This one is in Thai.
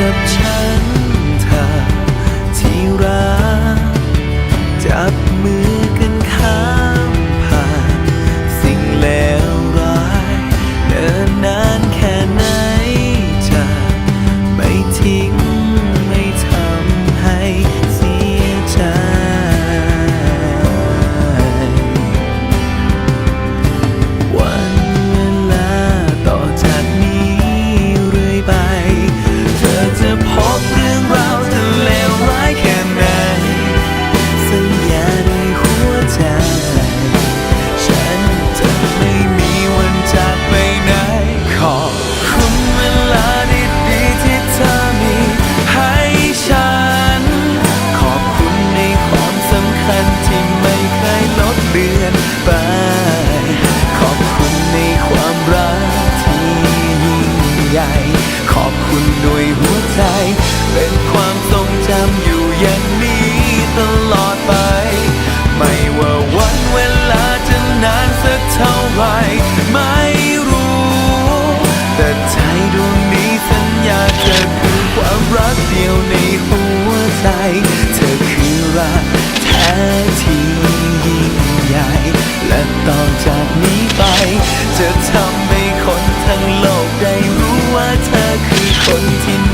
up ไป ขอบคุณในความรักที่ยิ่งใหญ่ ขอบคุณด้วยหัวใจ เป็นความทรงจำ ต่อจากนี้ไป จะทำให้คนทั้งโลกได้รู้ว่าเธอคือคนที่